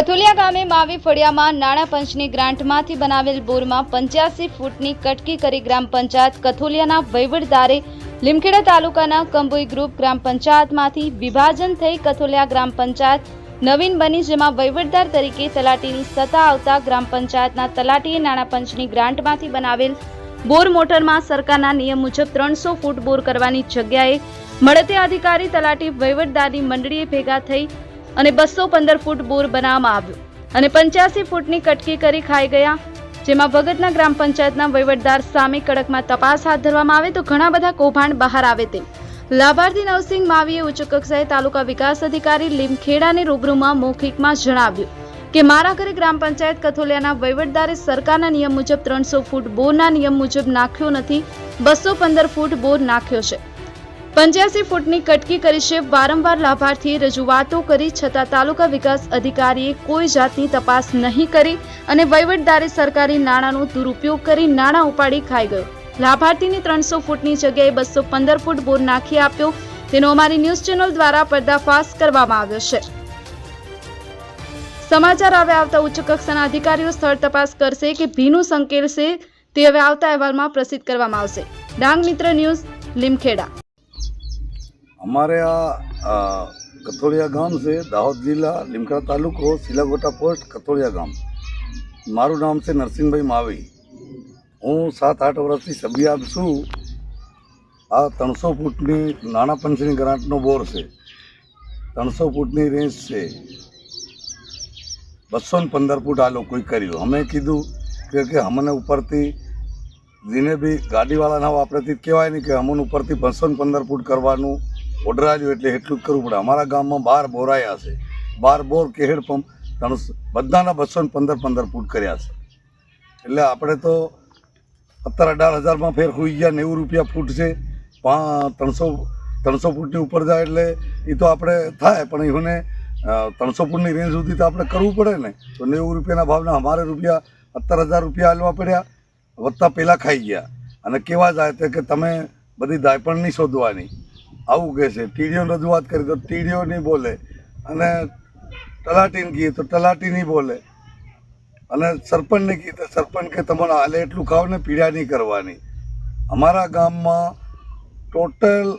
કથુલિયા ગામે માવી ફળિયામાં નાણાં પંચની ગ્રાન્ટમાંથી બનાવેલ બોરમાં પંચ્યાસી ફૂટની કટકી કરી ગ્રામ પંચાયત કથુલિયાના વહીવટદારે લીમખેડા તાલુકાના કંબોઈ ગ્રુપ ગ્રામ પંચાયતમાંથી વિભાજન થઈ કથુલિયા ગ્રામ પંચાયત નવીન બની જેમાં વહીવટદાર તરીકે તલાટીની સત્તા આવતા ગ્રામ પંચાયતના તલાટીએ નાણાં પંચની ગ્રાન્ટમાંથી બનાવેલ બોર મોટરમાં સરકારના નિયમ મુજબ ત્રણસો ફૂટ બોર કરવાની જગ્યાએ મળતે અધિકારી તલાટી વહીવટદારની મંડળીએ ભેગા થઈ અને બસો પંદર ફૂટ બોર બનાવવામાં આવ્યો. અને પંચ્યાસી ફૂટની કટકી કરી ખાઈ ગયા. જેમાં ભગતના ગ્રામ પંચાયતના વહીવટદાર સામે કડકમાં તપાસ હાથ ધરવામાં આવે તો ઘણા બધા કૌભાંડ બહાર આવે તેમ. લાભાર્થી નવસિંહ માવીએ ઉચ્ચ કક્ષાએ તાલુકા વિકાસ અધિકારી લીમખેડાની રૂબરૂમાં મૌખિકમાં જણાવ્યું કે મારા ઘરે ગ્રામ પંચાયત કથોલિયાના વહીવટદારે સરકારના નિયમ મુજબ ત્રણસો ફૂટ બોરના નિયમ મુજબ નાખ્યો નથી. બસો પંદર ફૂટ બોર નાખ્યો છે. પંચ્યાસી ફૂટની કટકી કરી છે. વારંવાર લાભાર્થીએ રજૂઆતો કરી, છતાં તાલુકા વિકાસ અધિકારીએ કોઈ જાતની તપાસ નહીં કરી અને વહીવટદારે સરકારી નાણાંનો દુરુપયોગ કરી નાણાં ઉપાડી ખાઈ ગયો. લાભાર્થીને ત્રણસો ફૂટની જગ્યાએ બસો પંદર ફૂટ બોર નાખી આપ્યો. તેનો અમારી ન્યૂઝ ચેનલ દ્વારા પર્દાફાશ કરવામાં આવ્યો છે. સમાચાર હવે આવતા ઉચ્ચ કક્ષાના અધિકારીઓ સ્થળ તપાસ કરશે કે ભીનું સંકેલશે તે હવે આવતા અહેવાલમાં પ્રસિદ્ધ કરવામાં આવશે. ડાંગ મિત્ર ન્યૂઝ, લીમખેડા. અમારે આ કથોળિયા ગામ છે, દાહોદ જિલ્લા, લીમખેડા તાલુકો સિલાગોટા પોસ્ટ કથોળિયા ગામ. મારું નામ છે નરસિંહભાઈ માવી. હું સાત આઠ વર્ષથી સભ્યાબ છું. આ ત્રણસો ફૂટની નાણાં પંચની ગ્રાન્ટનો બોર છે. ત્રણસો ફૂટની રેન્જ છે. બસો ને પંદર ફૂટ આ લોકોએ કર્યું. અમે કીધું કે અમને ઉપરથી જેને બી ગાડીવાળાના આપણેથી કહેવાય નહીં કે અમને ઉપરથી બસો ને પંદર ફૂટ કરવાનું આવ્યો એટલે એટલું જ કરવું પડે. અમારા ગામમાં બાર બોરાયા છે. બાર બોર કે હેડપંપ ત્રણસો બધાના બસો ને પંદર પંદર ફૂટ કર્યા છે. એટલે આપણે તો સત્તર અઢાર હજારમાં ફેર હોઈ ગયા, નેવું રૂપિયા ફૂટ છે. પા, ત્રણસો ત્રણસો ફૂટની ઉપર જાય એટલે એ તો આપણે થાય, પણ એને ત્રણસો ફૂટની રેન્જ સુધી તો આપણે કરવું પડે ને. તો નેવું રૂપિયાના ભાવના અમારે રૂપિયા સત્તર હજાર રૂપિયા હાલવા પડ્યા વધતા પહેલાં ખાઈ ગયા. અને કેવા જાય તે કે તમે બધી દાયપણ નહીં શોધવાની. આવું કહે છે. ટીડીઓને રજૂઆત કરી તો ટીડીઓ નહીં બોલે અને તલાટીને કહીએ તો તલાટી નહીં બોલે. અને સરપંચને કહીએ તો સરપંચ કે તમારે હાલે એટલું ખાવ ને પીડા નહીં કરવાની. અમારા ગામમાં ટોટલ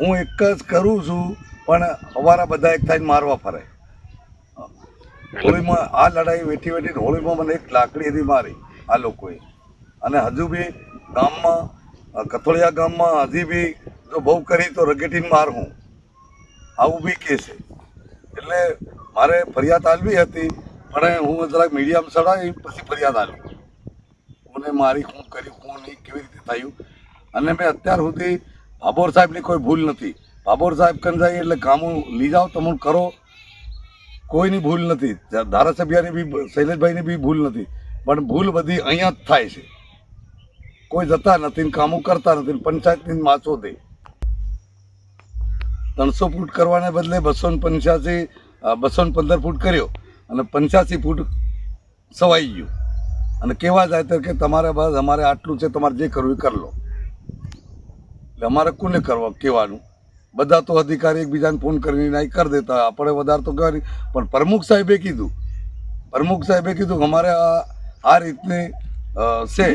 હું એક જ કરું છું, પણ અમારા બધા એક થાય મારવા ફરે. હોળીમાં આ લડાઈ વેઠી વેઠીને હોળીમાં મને એક લાકડી હતી મારી, આ લોકોએ. અને હજુ બી ગામમાં કથોળિયા ગામમાં હજી બી જો બહુ કરી તો રગેટીને માર હું. આવું બી કે છે. એટલે મારે ફરિયાદ આલવી હતી, પણ હું જરાક મીડિયામાં ચડાવી પછી ફરિયાદ આલવી મને મારી શું કર્યું શું નહીં કેવી રીતે થયું? અને મેં અત્યાર સુધી ભાભોર સાહેબની કોઈ ભૂલ નથી. ભાભોર સાહેબ કન જાય એટલે કામું લઈ જાઓ તમે કરો. કોઈની ભૂલ નથી. ધારાસભ્યની બી, શૈલેષભાઈની બી ભૂલ નથી. પણ ભૂલ બધી અહીંયા જ થાય છે. કોઈ જતા નથી કામો કરતા નથી પંચાયતની માચો દે. ત્રણસો ફૂટ કરવાને બદલે બસો ને પંચ્યાસી બસો ને પંદર ફૂટ કર્યો અને પંચ્યાસી ફૂટ સવાઈ ગયું. અને કહેવા જાય તો કે તમારે બસ, અમારે આટલું છે, તમારે જે કરવું એ કરી લો. એટલે અમારે કોને કરવા કહેવાનું? બધા તો અધિકારી એકબીજાને ફોન કરીને નહીં કરી દેતા. આપણે વધારે તો કહેવાની પણ પ્રમુખ સાહેબે કીધું. પ્રમુખ સાહેબે કીધું કે અમારે આ આ રીતની છે.